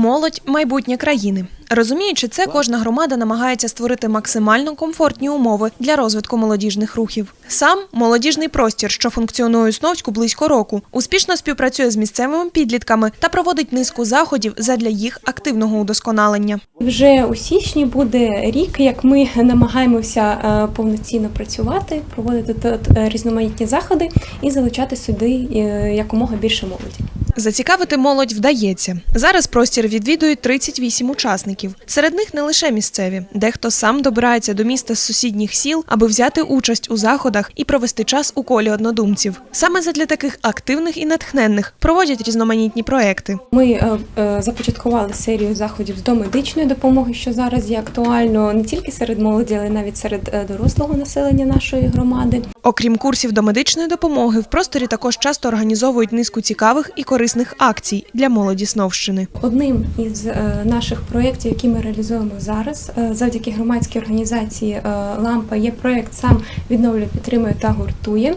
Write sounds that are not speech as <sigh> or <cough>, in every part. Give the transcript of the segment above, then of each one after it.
Молодь майбутнє країни. Розуміючи це, кожна громада намагається створити максимально комфортні умови для розвитку молодіжних рухів. Сам молодіжний простір, що функціонує у Сновську близько року, успішно співпрацює з місцевими підлітками та проводить низку заходів задля їх активного удосконалення. Вже у січні буде рік, як ми намагаємося е, повноцінно працювати, проводити тут е, різноманітні заходи і залучати сюди е, якомога більше молоді. Зацікавити молодь вдається. Зараз простір відвідують 38 учасників. Серед них не лише місцеві, дехто сам добирається до міста з сусідніх сіл, аби взяти участь у заходах і провести час у колі однодумців. Саме задля таких активних і натхненних проводять різноманітні проекти. Ми е, е, започаткували серію заходів з домедичної допомоги, що зараз є актуально не тільки серед молоді, але й навіть серед е, дорослого населення нашої громади. Окрім курсів до медичної допомоги, в просторі також часто організовують низку цікавих і корисних акцій для молоді Сновщини. Одним із е, наших проєктів, які ми реалізуємо зараз, е, завдяки громадській організації е, Лампа, є проєкт сам відновлює, підтримує та гуртує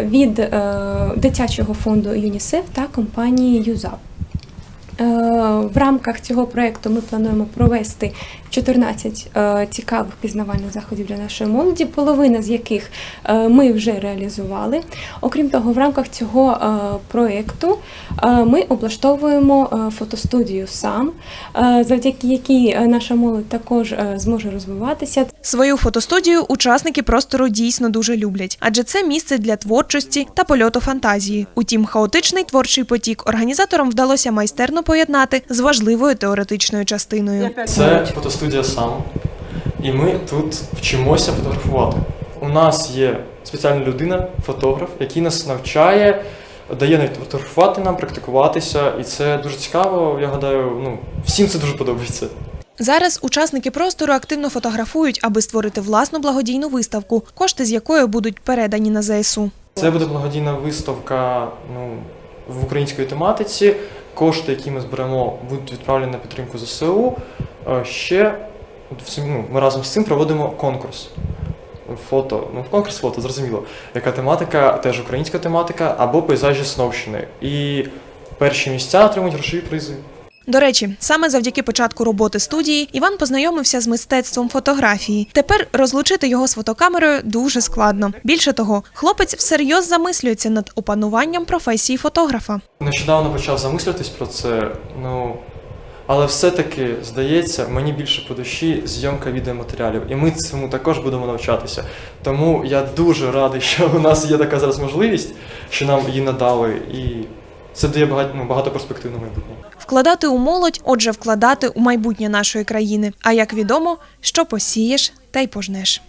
від дитячого фонду ЮНІСЕФ та компанії ЮЗАП. В рамках цього проєкту ми плануємо провести 14 е, цікавих пізнавальних заходів для нашої молоді, половина з яких е, ми вже реалізували. Окрім того, в рамках цього е, проєкту ми облаштовуємо фотостудію сам, завдяки якій наша молодь також зможе розвиватися. Свою фотостудію учасники простору дійсно дуже люблять, адже це місце для творчості та польоту фантазії. Утім, хаотичний творчий потік організаторам вдалося майстерно поєднати з важливою теоретичною частиною. Це фотостудія сам, і ми тут вчимося фотографувати. У нас є спеціальна людина, фотограф, який нас навчає, дає навіть фотографувати нам, практикуватися, і це дуже цікаво. Я гадаю, ну всім це дуже подобається. Зараз учасники простору активно фотографують, аби створити власну благодійну виставку, кошти з якої будуть передані на ЗСУ. Це буде благодійна виставка ну, в українській тематиці. Кошти, які ми зберемо, будуть відправлені на підтримку ЗСУ. Е, Ще ну, ми разом з цим проводимо конкурс. Фото, ну конкурс фото, зрозуміло. Яка тематика, теж українська тематика, або пейзажі Сновщини. І перші місця отримують грошові призи. До речі, саме завдяки початку роботи студії Іван познайомився з мистецтвом фотографії. Тепер розлучити його з фотокамерою дуже складно. Більше того, хлопець всерйоз замислюється над опануванням професії фотографа. Нещодавно почав замислюватись про це, ну але все-таки здається, мені більше по душі зйомка відеоматеріалів, і ми цьому також будемо навчатися. Тому я дуже радий, <laughs> що у нас є така зараз можливість, що нам її надали, і це дає багато, ну, багато перспектив на майбутнє. Вкладати у молодь, отже, вкладати у майбутнє нашої країни. А як відомо, що посієш, та й пожнеш.